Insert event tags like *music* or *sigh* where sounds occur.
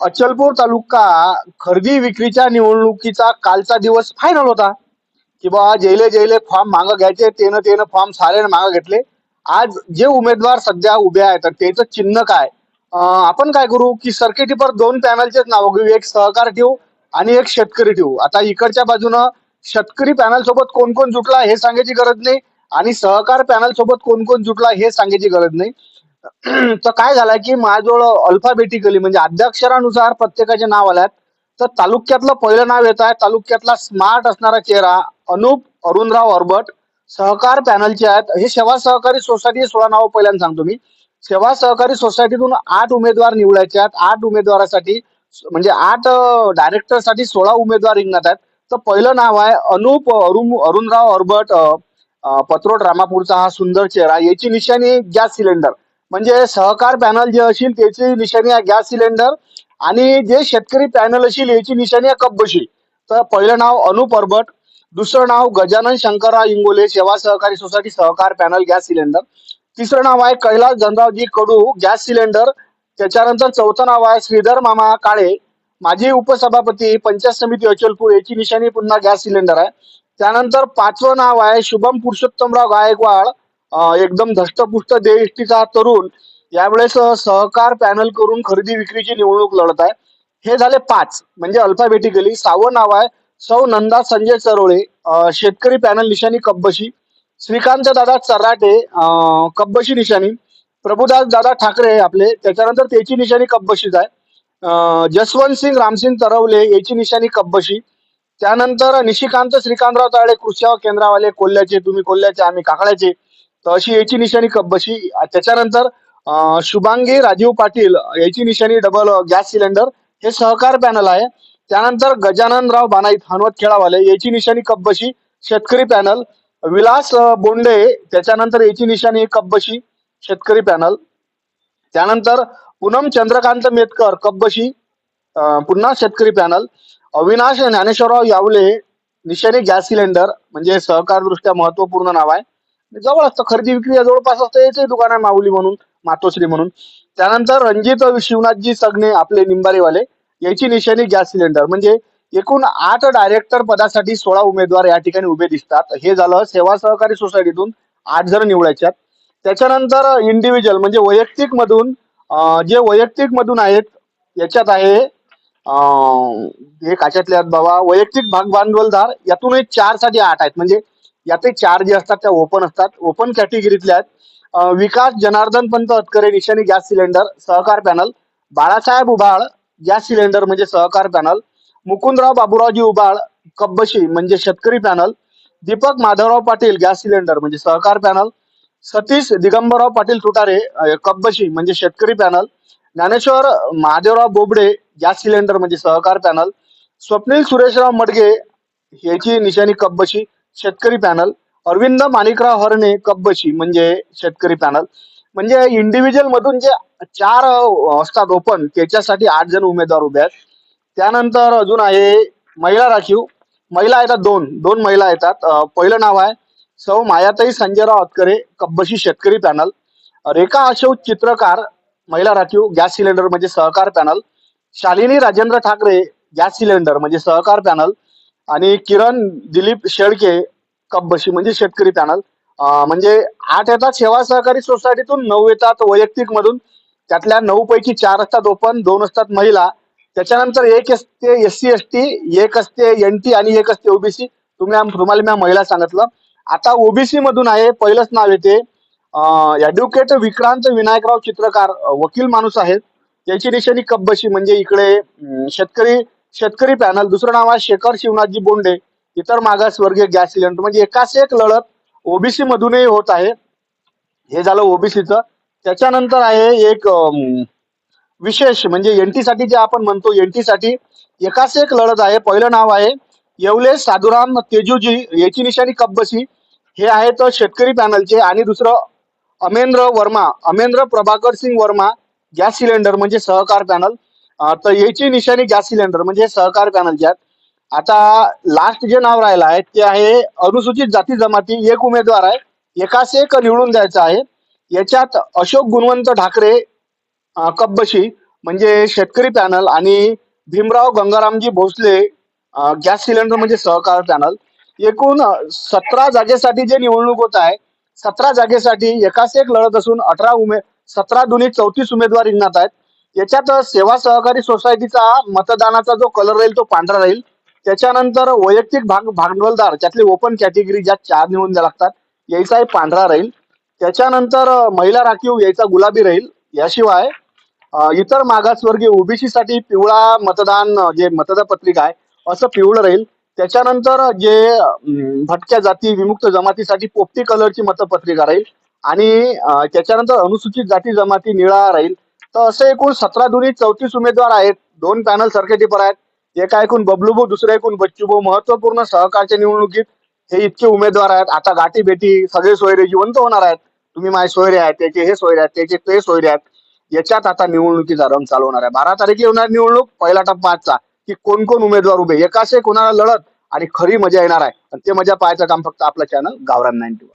अचलपूर तालुका खरेदी विक्रीच्या निवडणुकीचा कालचा दिवस फायनल होता. की बा जेले जेले फॉर्म मागं घ्यायचे तेनं तेनं फॉर्म सारे मागं घेतले. आज जे उमेदवार सध्या उभे आहेत त्याचं चिन्ह काय? आपण काय करू की सर्किटीवर दोन पॅनलचेच नाव घेऊ. एक सहकार ठेवू आणि एक शेतकरी ठेवू. आता इकडच्या बाजूनं शेतकरी पॅनल सोबत कोण कोण जुटला हे सांगायची गरज नाही आणि सहकार पॅनल सोबत कोण कोण जुटला हे सांगायची गरज नाही. *clears throat* तर काय झालंय की माझ्याजवळ अल्फाबेटिकली म्हणजे अध्यक्षरानुसार प्रत्येकाचे नाव आल्यात. तर तालुक्यातलं पहिलं नाव येत आहे. तालुक्यातला स्मार्ट असणारा चेहरा अनुप अरुणराव अरबट सहकार पॅनलचे आहेत. हे सेवा सहकारी सोसायटी सोळा नावं पहिल्यांदा सांगतो मी. सेवा सहकारी सोसायटीतून आठ उमेदवार निवडायचे आहेत. आठ उमेदवारासाठी म्हणजे आठ डायरेक्टरसाठी सोळा उमेदवार रिंगणात आहेत. तर पहिलं नाव आहे अनुप अरुण अरुणराव अरबट पत्रोट रामापूरचा हा सुंदर चेहरा. याची निशाणी गॅस सिलेंडर. म्हणजे सहकार पॅनल जे असेल त्याची निशाणी आहे गॅस सिलेंडर आणि जे शेतकरी पॅनल असेल याची निशाणी आहे कपबशी तर पहिलं नाव अनुप अरबट दुसरं नाव गजानन शंकरराव इंगोले सेवा सहकारी सोसायटी सहकार पॅनल गॅस सिलेंडर. तिसरं नाव आहे कैलास धनरावजी कडू गॅस सिलेंडर. त्याच्यानंतर चौथं नाव आहे श्रीधर मामा काळे. माजी उपसभापती पंचायत समिती अचलपूर याची निशाणी पुन्हा गॅस सिलेंडर आहे. त्यानंतर पाचवं नाव आहे शुभम पुरुषोत्तमराव गायकवाड. एकदम धष्टपुष्ट देष्टीचा तरुण यावेळेस सहकार पॅनल करून खरेदी विक्रीची निवडणूक लढत आहे. हे झाले पाच म्हणजे अल्फाबेटिकली सावं नाव आहे सौ नंदा संजय चरोळे शेतकरी पॅनल निशाणी कब्बशी श्रीकांत दादा चराटे कब्बशी निशाणी प्रभुदास दादा ठाकरे आपले त्याच्यानंतर त्याची निशाणी कब्बशीच आहे. जसवंत सिंग रामसिंग तरवले याची निशाणी कब्बशी त्यानंतर निशिकांत श्रीकांतराव ताळे कृषी केंद्रावाले कोल्ह्याचे तुम्ही कोल्ह्याचे आम्ही काकड्याचे तर अशी याची निशाणी कब्बशी त्याच्यानंतर शुभांगी राजीव पाटील याची निशाणी डबल गॅस सिलेंडर हे सहकार पॅनल आहे. त्यानंतर गजाननराव बानाईत हनवत खेळावाले. याची निशाणी कब्बशी शेतकरी पॅनल विलास बोंडे त्याच्यानंतर याची निशाणी कब्बशी शेतकरी पॅनल त्यानंतर पूनम चंद्रकांत मेतकर कब्बशी पुन्हा शेतकरी पॅनल अविनाश ज्ञानेश्वरराव यावले निशाणी गॅस सिलेंडर म्हणजे सहकारदृष्ट्या महत्त्वपूर्ण नाव आहे. जवळ असतं खरेदी विक्री जवळपास असतं याचे दुकान आहे माऊली म्हणून मातोश्री म्हणून. त्यानंतर रणजित शिवनाथजी सगणे आपले निंबारेवाले याची निशाणी गॅस सिलेंडर. म्हणजे एकूण आठ डायरेक्टर पदासाठी सोळा उमेदवार या ठिकाणी उभे दिसतात. हे झालं सेवा सहकारी सोसायटीतून आठ जण निवडायच्यात. त्याच्यानंतर इंडिव्हिज्युअल म्हणजे वैयक्तिक मधून जे वैयक्तिक मधून आहेत याच्यात आहे हे काच्यातले आहेत बाबा वैयक्तिक भाग भांडवलदार यातूनही चारसाठी आठ आहेत. म्हणजे यातही चार जे असतात त्या ओपन असतात. ओपन कॅटेगरीतल्या आहेत. विकास जनार्दन पंत अतकरे निशाणी gas cylinder Sahakar panel. Balasaheb Ubal gas cylinder म्हणजे सहकार पॅनल. मुकुंदराव बाबूरावजी उबाळ कब्बशी म्हणजे Shetkari panel. Deepak Madhavrao Patil gas cylinder म्हणजे सहकार पॅनल. सतीश दिगंबरराव पाटील तुटारे कब्बशी म्हणजे Shetkari panel. Dnyaneshwar Mahadevrao Bobade gas cylinder म्हणजे सहकार पॅनल. स्वप्नील सुरेशराव मडगे याची निशाणी कब्बशी. शेतकरी पॅनल. अरविंद माणिकराव हरणे कब्बशी म्हणजे शेतकरी पॅनल. म्हणजे इंडिव्हिज्युअल मधून जे चार असतात ओपन त्याच्यासाठी आठ जण उमेदवार उभे आहेत. त्यानंतर अजून आहे महिला राखीव. महिला येतात दोन दोन महिला येतात. पहिलं नाव आहे सौ मायाताई संजयराव अतकरे कब्बशी शेतकरी पॅनल. रेखा अशोक चित्रकार महिला राखीव गॅस सिलेंडर म्हणजे Sahakar panel. Shalini Rajendra Thakare gas cylinder म्हणजे सहकार पॅनल. आणि किरण दिलीप शेळके कब्बशी म्हणजे शेतकरी पॅनल म्हणजे आठ येतात सेवा सहकारी सोसायटीतून नऊ येतात वैयक्तिक मधून. त्यातल्या नऊ पैकी चार असतात ओपन दोन असतात महिला. त्याच्यानंतर एक असते एस सी एस टी एक असते एन टी आणि एक असते ओबीसी तुम्ही तुम्हाला मी महिला सांगितलं. आता ओबीसी मधून आहे पहिलंच नाव येते. ऍडव्होकेट विक्रांत विनायकराव चित्रकार वकील माणूस आहेत. त्यांची निशाणी कब्बशी म्हणजे इकडे शेतकरी शेतकरी पॅनल. दुसरं नाव आहे शेखर शिवनाथजी बोंडे. इतर मागासवर्गीय गॅस सिलेंडर. म्हणजे एकाच एक लढत ओबीसी मधूनही होत आहे. हे झालं ओबीसीचं. त्याच्यानंतर आहे एक विशेष म्हणजे एनटी साठी जे आपण म्हणतो एनटी साठी एकाच एक लढत आहे. पहिलं नाव आहे येवले साधुराम तेजूजी. याची निशाणी कब्बशी हे आहे तर शेतकरी पॅनलचे. आणि दुसरं अमेंद्र वर्मा. अमेंद्र प्रभाकर सिंग वर्मा गॅस सिलेंडर म्हणजे सहकार पॅनल. तर याची निशाणी गॅस सिलेंडर म्हणजे सहकार पॅनलच्या आहेत आता लास्ट जे नाव राहिलं आहे ते आहे अनुसूचित जाती जमाती एक उमेदवार आहे एकाच एक निवडून द्यायचा आहे. याच्यात अशोक गुणवंत ठाकरे कब्बशी म्हणजे शेतकरी पॅनल आणि भीमराव गंगारामजी भोसले गॅस सिलेंडर म्हणजे सहकार पॅनल एकूण सतरा जागेसाठी जे निवडणूक होत आहे सतरा जागेसाठी एकाच एक लढत असून अठरा उमे सतरा दोन्ही चौतीस उमेदवार रिंगणात आहेत. याच्यात सेवा सहकारी सोसायटीचा मतदानाचा जो कलर राहील तो पांढरा राहील. त्याच्यानंतर वैयक्तिक भाग भांडवलदार त्यातले ओपन कॅटेगरी ज्यात चार निवडून द्या लागतात याचाही पांढरा राहील. त्याच्यानंतर महिला राखीव यायचा गुलाबी राहील. याशिवाय इतर मागासवर्गीय ओबीसी साठी पिवळा मतदान जे मतदार पत्रिका आहे असं पिवळं राहील. त्याच्यानंतर जे भटक्या जाती विमुक्त जमातीसाठी पोपटी कलरची मतपत्रिका राहील. आणि त्याच्यानंतर अनुसूचित जाती जमाती निळा राहील. तर असे एकूण सतरा दुनी चौतीस उमेदवार आहेत. दोन पॅनल सर्कटीपर आहेत. एका एकूण बबलूभाऊ दुसरे एकूण बच्चूभाऊ. महत्त्वपूर्ण सहकारच्या निवडणुकीत हे इतके उमेदवार आहेत. आता गाठी भेटी सगळे सोयरे जिवंत होणार आहेत. तुम्ही माझे सोयरे आहेत त्याचे हे सोयरे आहेत त्याचे ते सोयरे आहेत. याच्यात आता निवडणुकीचा रंग चालवणार आहे. बारा तारखेला होणार निवडणूक पहिला टप्पा आजचा की कोण कोण उमेदवार उभे. एकाशे कोणाला लढत आणि खरी मजा येणार आहे. आणि ते मजा पाहायचं काम फक्त आपलं चॅनल गावरान नाईन्टी